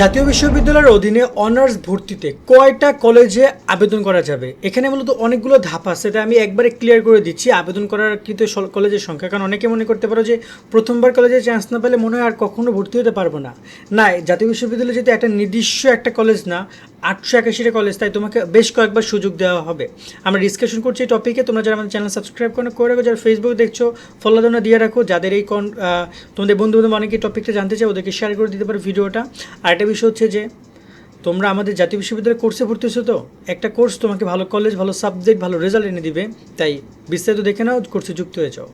জাতীয় বিশ্ববিদ্যালয়ের অধীনে অনার্স ভর্তিতে কয়টা কলেজে আবেদন করা যাবে? এখানে মূলত অনেকগুলো ধাপ আছে, এটা আমি একবারে ক্লিয়ার করে দিচ্ছি। আবেদন করার কিন্তু কলেজের সংখ্যা, কারণ অনেকে মনে করতে পারো যে প্রথমবার কলেজে চান্স না পেলে মনে হয় আর কখনো ভর্তি হতে পারব না। না জাতীয় বিশ্ববিদ্যালয় যেহেতু একটা নির্দিষ্ট একটা কলেজ না, আটশো একাশিটা কলেজ, তাই তোমাকে বেশ কয়েকবার সুযোগ দেওয়া হবে। আমরা ডিসকাশন করছি এই টপিকে তোমরা যারা আমাদের চ্যানেল সাবস্ক্রাইব করে করে রাখো। যারা ফেসবুক দেখছ ফলো দাও দিয়ে রাখো। যাদের এই কন তোমাদের বন্ধু বান্ধব অনেকে টপিকটা জানতে চাই ওদেরকে শেয়ার করে দিতে পারো ভিডিওটা আর একটা বিষয় হচ্ছে যে, তোমরা আমাদের জাতীয় বিশ্ববিদ্যালয়ের কোর্সে ভর্তি হচ্ছে তো? একটা কোর্স তোমাকে ভালো কলেজ ভালো সাবজেক্ট ভালো রেজাল্ট এনে দিবে। তাই বিস্তারিত দেখে নাও কোর্সে যুক্ত হয়ে যাও।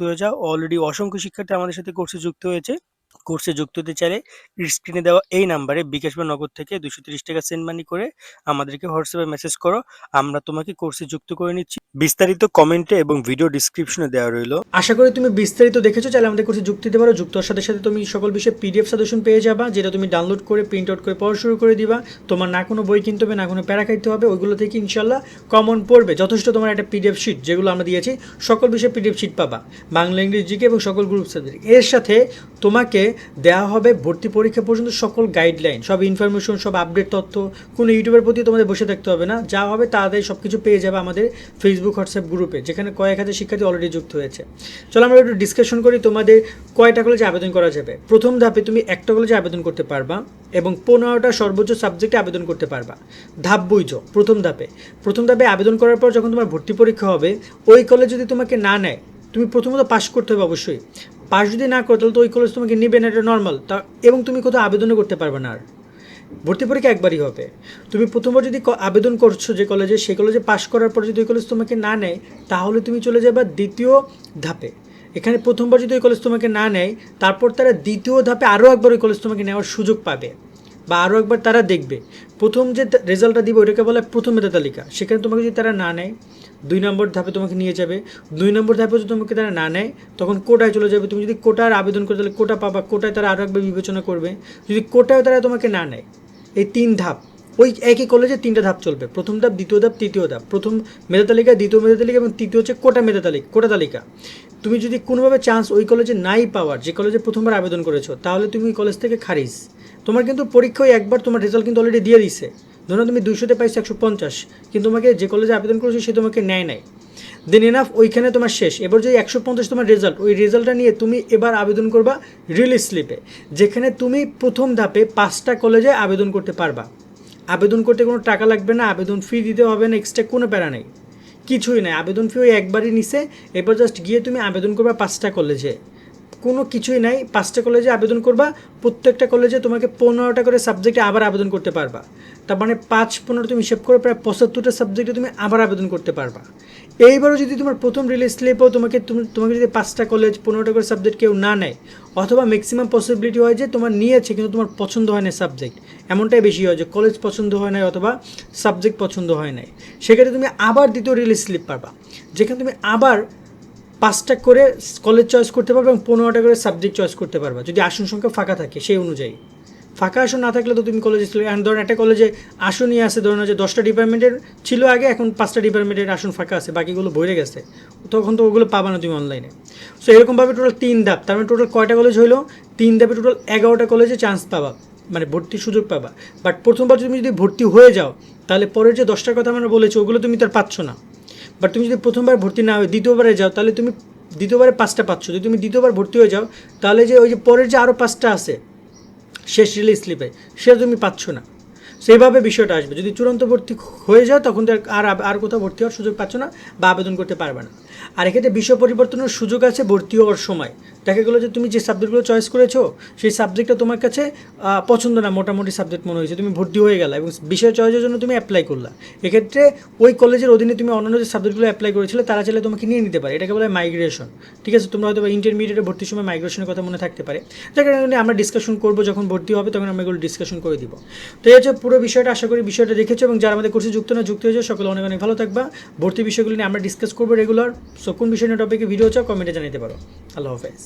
হয়ে যাও। অলরেডি অসংখ্য শিক্ষার্থী আমাদের সাথে কোর্সে যুক্ত হয়েছে। কোর্সে যুক্ত হতে চাইলে স্ক্রিনে দেওয়া এই নাম্বারে বিকাশ বা নগদ থেকে দুশো তিরিশ টাকা সেন্ড মানি করে আমাদেরকে হোয়াটসঅ্যাপে মেসেজ করো। আমরা তোমাকে কোর্সে যুক্ত করে নিচ্ছি। বিস্তারিত কমেন্টে এবং ভিডিও ডিসক্রিপশনে দেওয়া রইল। আশা করি তুমি বিস্তারিত দেখেছ। চাইলে আমাদের কোর্সে যুক্ত দিতে পারো। যুক্ত সাথে সাথে তুমি সকল বিষয়ে পিডিএফ সাজেশন পেয়ে যাবা, যেটা তুমি ডাউনলোড করে প্রিন্ট আউট করে, পড়া শুরু করে দিবা। তোমার না কোনো বই কিনতে হবে, না কোনো প্যারা খাইতে হবে, ওইগুলো থেকে ইনশাল্লাহ কমন পড়বে। যথেষ্ট তোমার একটা পিডিএফ শিট যেগুলো আমরা দিয়েছি, সকল বিষয়ে পিডিএফ শিট পাবা। বাংলা, ইংরেজি জিকে এবং সকল গ্রুপ সাবজেক্ট এর সাথে তোমাকে দেওয়া হবে ভর্তি পরীক্ষা পর্যন্ত সকল গাইডলাইন সব ইনফরমেশন সব আপডেট তথ্য। কোনো ইউটিউবের প্রতি তোমাদের বসে থাকতে হবে না। যা হবে তাড়াতাড়ি সব কিছু পেয়ে যাবে আমাদের ফেসবুক হোয়াটসঅ্যাপ গ্রুপে যেখানে কয়েক হাজার শিক্ষার্থী অলরেডি যুক্ত হয়েছে। চলো আমরা একটু ডিসকাশন করি তোমাদের কয়টা কলেজে আবেদন করা যাবে। প্রথম ধাপে তুমি একটা কলেজে আবেদন করতে পারবা এবং পনেরোটা সর্বোচ্চ সাবজেক্টে আবেদন করতে পারবা। ধাপ বুঝো, প্রথম ধাপে। প্রথম ধাপে আবেদন করার পর যখন তোমার ভর্তি পরীক্ষা হবে, ওই কলেজ যদি তোমাকে না নেয়, তুমি প্রথমত পাশ করতে হবে অবশ্যই। পাস যদি না করো, তাহলে তো ওই কলেজ তোমাকে নেবে না, এটা নর্মাল তা, এবং তুমি কোথাও আবেদনও করতে পারবে না আর। ভর্তি পরীক্ষা একবারই হবে। তুমি প্রথমবার যদি আবেদন করছ যে কলেজে সেই কলেজে পাশ করার পর যদি ওই কলেজ তোমাকে না নেয়, তাহলে তুমি চলে যাবে দ্বিতীয় ধাপে। এখানে প্রথমবার যদি ওই কলেজ তোমাকে না নেয়, তারপর তারা দ্বিতীয় ধাপে আরও একবার ওই কলেজ তোমাকে নেওয়ার সুযোগ পাবে। বা আরও একবার তারা দেখবে। প্রথম যে রেজাল্টটা দিবে ওটাকে বলে প্রথম মেধা তালিকা। সেখানে তোমাকে যদি তারা না নেয়, দুই নম্বর ধাপে তোমাকে নিয়ে যাবে। দুই নম্বর ধাপে যদি তোমাকে তারা না নেয়, তখন কোটায় চলে যাবে। তুমি যদি কোটার আবেদন করে, তাহলে কোটা পাবা। কোটায় তারা আরও একবার বিবেচনা করবে। যদি কোটায় তারা তোমাকে না নেয়, এই তিন ধাপ, ওই একই কলেজে তিনটা ধাপ চলবে। প্রথম ধাপ, দ্বিতীয় ধাপ, তৃতীয় ধাপ। প্রথম মেধা তালিকা, দ্বিতীয় মেধা তালিকা এবং তৃতীয় হচ্ছে কোটা মেধা তালিকা, কোটা তালিকা। তুমি যদি কোনোভাবে চান্স ওই কলেজে নাই পাওয়ার, যে কলেজে প্রথমবার আবেদন করেছ, তাহলে তুমি ওই কলেজ থেকে খারিজ। তোমার কিন্তু পরীক্ষায় একবার তোমার রেজাল্ট কিন্তু অলরেডি দিয়ে দিছে। ধরো তুমি দুইশোতে পাইছো একশো পঞ্চাশ, কিন্তু তোমাকে যে কলেজে আবেদন করেছ সে তোমাকে নেয় নাই। দেন এনাফ ওইখানে তোমার শেষ। এবার যে একশো পঞ্চাশ তোমার রেজাল্ট ওই রেজাল্টটা নিয়ে তুমি এবার আবেদন করবা রিলিজ স্লিপে যেখানে তুমি প্রথম ধাপে পাঁচটা কলেজে আবেদন করতে পারবা। আবেদন করতে কোনো টাকা লাগবে না, আবেদন ফি দিতে হবে না এক্সট্রা কোনো প্যারা নেই। কিছুই নাই, আবেদন ফি ওই একবারই নিছে এবার জাস্ট গিয়ে তুমি আবেদন করবা পাঁচটা কলেজে কোনো কিছুই নাই, পাঁচটা কলেজে আবেদন করবা, প্রত্যেকটা কলেজে তোমাকে পনেরোটা করে সাবজেক্টে আবার আবেদন করতে পারবা। তার মানে পাঁচ পনেরো তুমি হিসেব করে প্রায় পঁচাত্তরটা সাবজেক্টে তুমি আবার আবেদন করতে পারবা। এইবারও যদি তোমার প্রথম রিলিজ স্লিপও তোমাকে তুমি, তোমাকে যদি পাঁচটা কলেজ পনেরোটা করে সাবজেক্ট কেউ না নেয়, অথবা ম্যাক্সিমাম পসিবিলিটি হয় যে তোমার নিয়েছে কিন্তু তোমার পছন্দ হয় না সাবজেক্ট এমনটাই বেশি হয় যে কলেজ পছন্দ হয় নাই অথবা সাবজেক্ট পছন্দ হয় নাই। সেক্ষেত্রে তুমি আবার দ্বিতীয় রিলিজ স্লিপ পাবা যেখানে তুমি আবার পাঁচটা করে কলেজ চয়েস করতে পারবে এবং পনেরোটা করে সাবজেক্ট চয়েস করতে পারবা। যদি আসন সংখ্যা ফাঁকা থাকে, সেই অনুযায়ী। ফাঁকা আসন না থাকলে তো তুমি কলেজে ছিল এখন ধরুন একটা কলেজে আসনই আছে ধরুন যে দশটা ডিপার্টমেন্টের ছিল আগে, এখন পাঁচটা ডিপার্টমেন্টের আসন ফাঁকা আছে, বাকিগুলো ভরে গেছে। তখন তো ওগুলো পাবা না তুমি অনলাইনে সো এরকমভাবে টোটাল তিন ধাপ। তার মানে টোটাল কয়টা কলেজ হলো? তিন ধাপে টোটাল এগারোটা কলেজে চান্স পাবা। মানে ভর্তির সুযোগ পাবা। বাট প্রথমবার তুমি যদি ভর্তি হয়ে যাও, তাহলে পরের যে দশটার কথা আমরা বলেছি, ওগুলো তুমি তার পাচ্ছ না। বাট তুমি যদি প্রথমবার ভর্তি না হয়ে দ্বিতীয়বারে যাও, তাহলে তুমি দ্বিতীয়বারে পাঁচটা পাচ্ছ। যদি তুমি দ্বিতীয়বার ভর্তি হয়ে যাও, তাহলে যে ওই যে পরের যে আরও পাঁচটা আছে, শেষ রিলিজ স্লিপে সেটা তুমি পাচ্ছ না। সেইভাবে বিষয়টা আসবে। যদি চূড়ান্ত ভর্তি হয়ে যাও, তখন তো আর আর কোথাও ভর্তি হওয়ার সুযোগ পাচ্ছ না বা আবেদন করতে পারবে না। আর এক্ষেত্রে বিষয় পরিবর্তনের সুযোগ আছে ভর্তি হওয়ার সময়। দেখা গেলো যে তুমি যে সাবজেক্টগুলো চয়েস করেছ, সেই সাবজেক্টটা তোমার কাছে পছন্দ না, মোটামুটি সাবজেক্ট মনে হয়েছে, তুমি ভর্তি হয়ে গেলা এবং বিষয় চয়েসের জন্য তুমি অ্যাপ্লাই করলা। এক্ষেত্রে ওই কলেজের অধীনে তুমি অন্যান্য যে সাবজেক্টগুলো অ্যাপ্লাই করেছিলে, তারা চাইলে তোমাকে নিয়ে নিতে পারে। এটাকে বলে মাইগ্রেশন ঠিক আছে, তোমরা হয়তো ইন্টারমিডিয়েটে ভর্তির সময় মাইগ্রেশনের কথা মনে থাকতে পারে। যার কারণে আমরা ডিসকাশন করব, যখন ভর্তি হবে, তখন আমরা এগুলো ডিসকাশন করে দিব। তো এই হচ্ছে পুরো বিষয়টা, আশা করি বিষয়টা দেখেছ এবং যারা আমাদের কোর্সে যুক্ত না, যুক্ত হয়েছে সকলে অনেক অনেক ভালো থাকবা। ভর্তি বিষয়গুলো নিয়ে আমরা ডিসকাস করব রেগুলার সো কোন বিষয় নিয়ে টপিকে ভিডিও চাও কমেন্টে জানাতে পারো। আল্লাহ হাফেজ।